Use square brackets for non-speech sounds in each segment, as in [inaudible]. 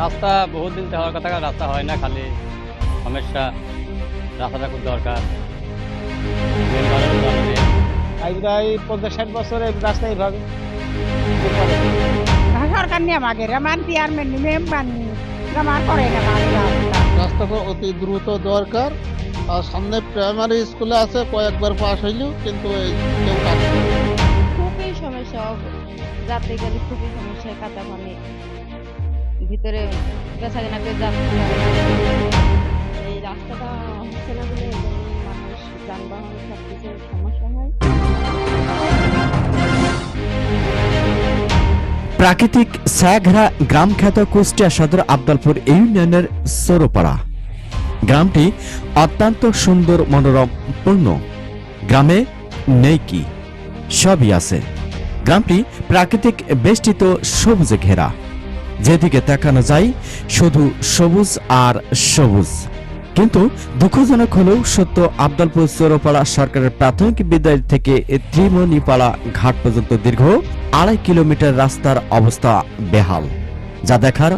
রাস্তা বহুত দিন হওয়ার কথা রাস্তা হয় না খালি। সমস্যা রাস্তাটা খুব দরকার। আজ প্রায় পঞ্চাশ ষাট রাস্তা এইভাবে। সরকার নিয়ে মাগে রামান চেয়ারম্যান মেম্বার করে না রাস্তা অতি দ্রুত দরকার। আর সামনে প্রাইমারি স্কুলে আছে কয়েকবার পাস হইলেও কিন্তু এই কেউ কাজ খুবই সমস্যা যাতে গেলে খুবই সমস্যা কাদা পানি ভিতরে বেচা কেনা করে যাচ্ছে। এই রাস্তাটা হচ্ছে না বলে মানুষ যানবাহন সব কিছু সমস্যা হয়। প্রাকৃতিক ছায়াঘেরা গ্রাম খ্যাত কুষ্টিয়া সদর আবদালপুর ইউনিয়নের সরোপাড়া। গ্রামটি অত্যন্ত সুন্দর, মনোরম, পূর্ণ। গ্রামে নেই কি? সবই আছে। গ্রামটি প্রাকৃতিক বেষ্টিত সবুজে ঘেরা। যেদিকে তাকানো যায়, শুধু সবুজ আর সবুজ। কিন্তু দুঃখজনক হলেও সত্য আবদালপুর চৌরপাড়া সরকারের প্রাথমিক বিদ্যালয় থেকে ত্রিমণিপাড়া ঘাট পর্যন্ত দীর্ঘ আড়াই কিলোমিটার রাস্তার অবস্থা বেহাল, যা দেখার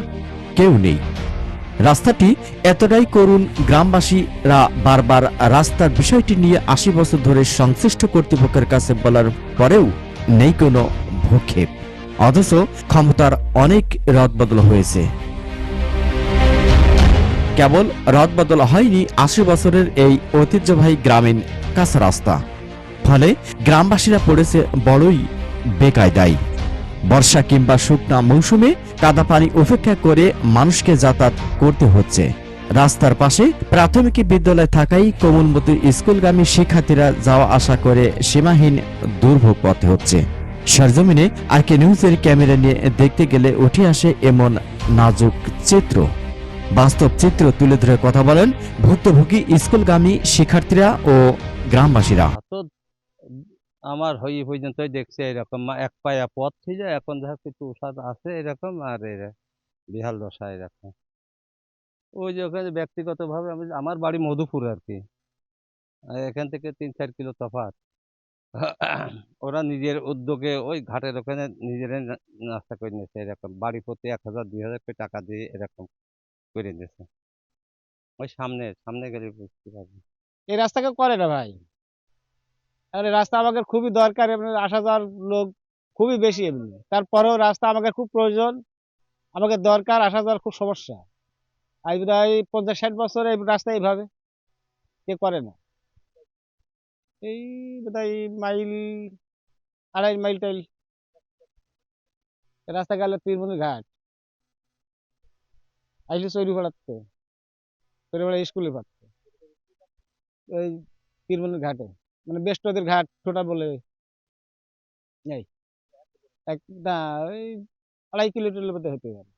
কেউ নেই। রাস্তাটি এতটাই করুণ, গ্রামবাসীরা বারবার রাস্তার বিষয়টি নিয়ে আশি বছর ধরে সংশ্লিষ্ট কর্তৃপক্ষের কাছে বলার পরেও নেই কোনো ভূক্ষেপ। অথচ ক্ষমতার অনেক রদবদল হয়েছে। কেবল রদবদল হয়নি আশি বছরের এই ঐতিহ্যবাহী গ্রামীণ কাঁচা রাস্তা। ফলে গ্রামবাসীরা পড়েছে বড়ই বেকায়দায়। বর্ষা কিংবা শুকনা মৌসুমে কাদা পানি উপেক্ষা করে মানুষকে যাতায়াত করতে হচ্ছে। রাস্তার পাশে প্রাথমিক বিদ্যালয় থাকাই কোমলমতি স্কুলগামী শিক্ষার্থীরা যাওয়া আসা করে সীমাহীন দুর্ভোগ পথে হচ্ছে। সরজমিনে আর কে নিউজের ক্যামেরা নিয়ে দেখতে গেলে উঠে আসে এমন নাজুক চিত্র। বাস্তব চিত্র তুলে ধরে কথা বলেন ভুক্তভোগী স্কুলগামী শিক্ষার্থীরা ও গ্রামবাসীরা। আমার হই পর্যন্তই দেখছি এরকম এক পায়া পথ যায় এখন যা একটু উষাদ আছে এরকম আর এর বিহাল দশা এরকম। ওই যে ওখানে ব্যক্তিগতভাবে আমি, আমার বাড়ি মধুপুর আর কি। এখান থেকে তিন চার কিলো তফাৎ। [coughs] ওরা নিজের উদ্যোগে ওই ঘাটের ওখানে নিজেরাই নাস্তা করে নিয়েছে, এরকম বাড়ি প্রতি এক হাজার, দুই হাজার টাকা দিয়ে এরকম করে নিয়েছে ওই সামনে সামনে গেলে বুঝতে পারবে। এই রাস্তাকে করে না ভাই। আর রাস্তা আমাদের খুবই দরকার, এমনি আসা যাওয়ার লোক খুবই বেশি এমনি। তারপরেও রাস্তা আমাকে খুব প্রয়োজন আমাকে দরকার, আসা যাওয়ার খুব সমস্যা। আজ প্রায় পঞ্চাশ ষাট বছর এই রাস্তা এইভাবে কে করে না। এই বোধহয় মাইল, আড়াই মাইল টাইল রাস্তা গেলে তীরমণি ঘাট। আইলি চৈরি পাড়াতে চৈরি পাড়া স্কুলে পাচ্ছে ওই তীরমণির ঘাটে মানে বেস্ট নদীর ঘাট, ছোটা বলে। এই, এক না ওই আড়াই কিলোমিটার মধ্যে হতে পারে।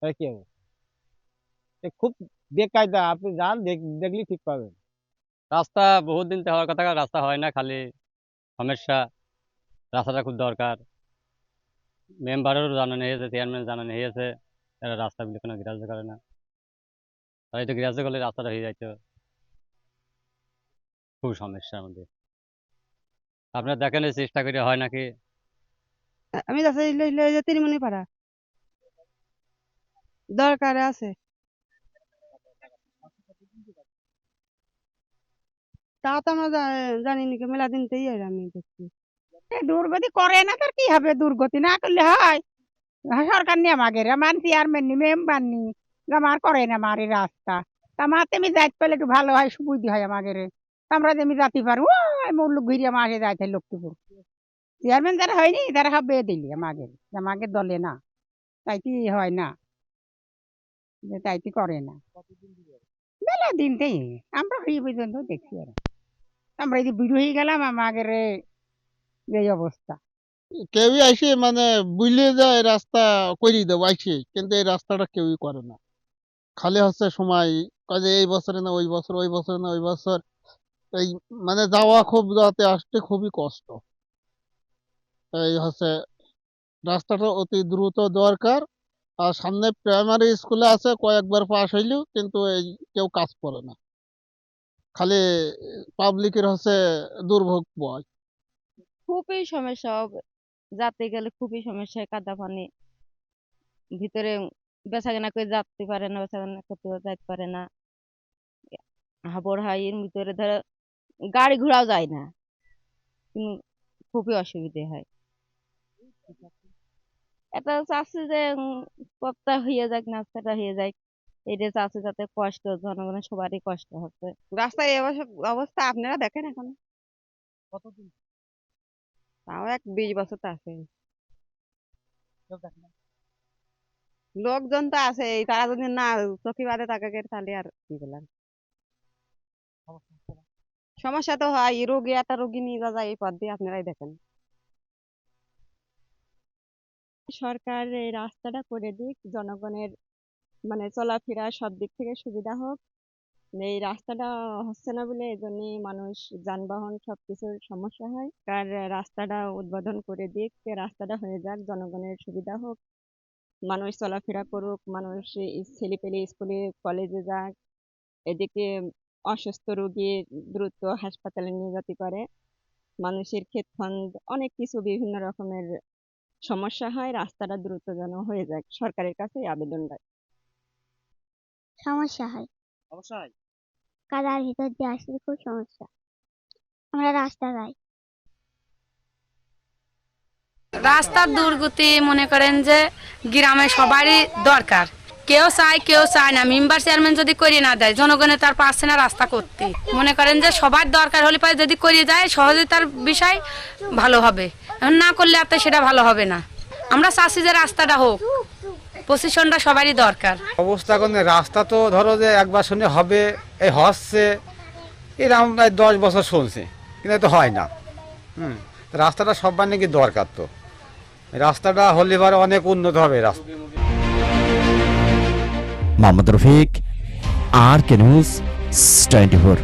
তাহলে কি হবে? খুব বেকায়দা, আপনি যান, দেখ- দেখলেই ঠিক পাবেন। রাস্তা বহুত দিন হওয়ার কথা রাস্তা হয় না খালি। সমস্যা, রাস্তাটা খুব দরকার। মেম্বারেরও জানানো হয়েছে চেয়ারম্যান জানানো হয়েছে এরা রাস্তাগুলি কোনো গ্রাহ্য করে না। তাই তো গ্রাহ্য করলে রাস্তাটা হয়ে যাইতো। খুব সমস্যা আমাদের আপনার দেখেন চেষ্টা করে হয় নাকি? আমি যে পাড়া। দরকার আছে। তা তো আমরা জানি নাকি মেলা দিন তেই আমি দেখছি। দুর্গতি করে না তার কি হবে? দুর্গতি না করলে হয়। সরকার নিয়ে মাগে রামান চেয়ারম্যান নি মেম্বার নি রামার করে না মারি রাস্তা। তা মাতে আমি যাইতে পারলে একটু ভালো হয় সুবিধা হয় আমাকে রে। আমরা যে আমি যাতে পারব মুল্লুক ঘুরিয়ে মাসে যাইতে হয় লক্ষ্মীপুর। চেয়ারম্যান যারা হয়নি তারা সব বেয়ে দিলি আমাকে। আমাকে দলে না। তাইতি হয় না। তাইতি করে না। মেলা দিনতেই আমরা হয়ে পর্যন্ত দেখছি আর। আমরা এই বিরু হয়ে গেলাম আমাদের এই অবস্থা। কেউই আইসে মানে বুঝলে যায় রাস্তা করিয়ে দেবো, আইসে। কিন্তু এই রাস্তাটা কেউই করে না। খালি হচ্ছে সময় কাজে এই বছরে না, ওই বছর, ওই বছরে না, ওই বছর। এই মানে যাওয়া খুব যাতে আসতে খুবই কষ্ট। এই হচ্ছে রাস্তাটা অতি দ্রুত দরকার। আর সামনে প্রাইমারি স্কুলে আছে, কয়েকবার পাস হইলেও কিন্তু এই কেউ কাজ করে না। খালি পাবলিকের হচ্ছে দুর্ভোগ বয়। খুবই সমস্যা যাতে গেলে খুবই সমস্যা, কাদা পানি। ভিতরে বেচা কেনা করে যাতে পারে না, বেচা কেনা করতে যাইতে পারে না। হাবড় হাই এর ভিতরে ধরো গাড়ি ঘোড়াও যায় না। কিন্তু খুবই অসুবিধে হয়। এটা চাচ্ছি যে পথটা হয়ে যাক, রাস্তাটা হয়ে যাক। এটা চাচ্ছি যাতে কষ্ট জনগণের সবারই কষ্ট হচ্ছে। রাস্তায় অবস্থা- আপনারা দেখেন এখন? তাও এক বিশ বছর আছে। লোকজন তো আছে তারা যদি না চোখে বাদে তাকে তাহলে আর কি বললাম? সমস্যা তো হয় রোগী একটা রোগী নিয়ে যা যায় এই পথ দিয়ে আপনারাই দেখেন। সরকার এই রাস্তাটা করে দিক জনগণের মানে চলাফেরা সব দিক থেকে সুবিধা হোক। এই রাস্তাটা হচ্ছে না বলে এই মানুষ যানবাহন সবকিছুর সমস্যা হয়। আর রাস্তাটা উদ্বোধন করে দিক রাস্তাটা হয়ে যাক, জনগণের সুবিধা হোক। মানুষ চলাফেরা করুক, মানুষ ছেলে পেলে স্কুলে, কলেজে যাক। এদিকে অসুস্থ রোগী দ্রুত হাসপাতালে নিয়ে যেতে পারে মানুষের ক্ষেত অনেক কিছু বিভিন্ন রকমের সমস্যা হয়। রাস্তাটা দ্রুত যেন হয়ে যায় সরকারের কাছে আবেদন রাখি। সমস্যা হয়। সমস্যা হয়? কাদার ভিতর দিয়ে আসলে খুব সমস্যা। আমরা রাস্তা যাই। রাস্তার দুর্গতি মনে করেন যে গ্রামে সবারই দরকার। কেউ চায় কেউ চায় না। মেম্বার চেয়ারম্যান যদি করিয়ে না দেয় জনগণে তার পারছে না রাস্তা করতে। মনে করেন যে সবার দরকার হলে পরে যদি করিয়ে যায় সহজে তার বিষয় ভালো হবে। না করলে আর তো সেটা ভালো হবে না। আমরা চাচ্ছি যে রাস্তাটা হোক। পজিশনটা সবারই দরকার। অবস্থা এখন রাস্তা তো ধরো যে একবার শুনে হবে এই হচ্ছে এরকম প্রায় দশ বছর শুনছি কিন্তু তো হয় না। হুম রাস্তাটা সবার নাকি দরকার তো? রাস্তাটা হলে এবার অনেক উন্নত হবে রাস্তা। Mohammad Rafiq R K news twenty four.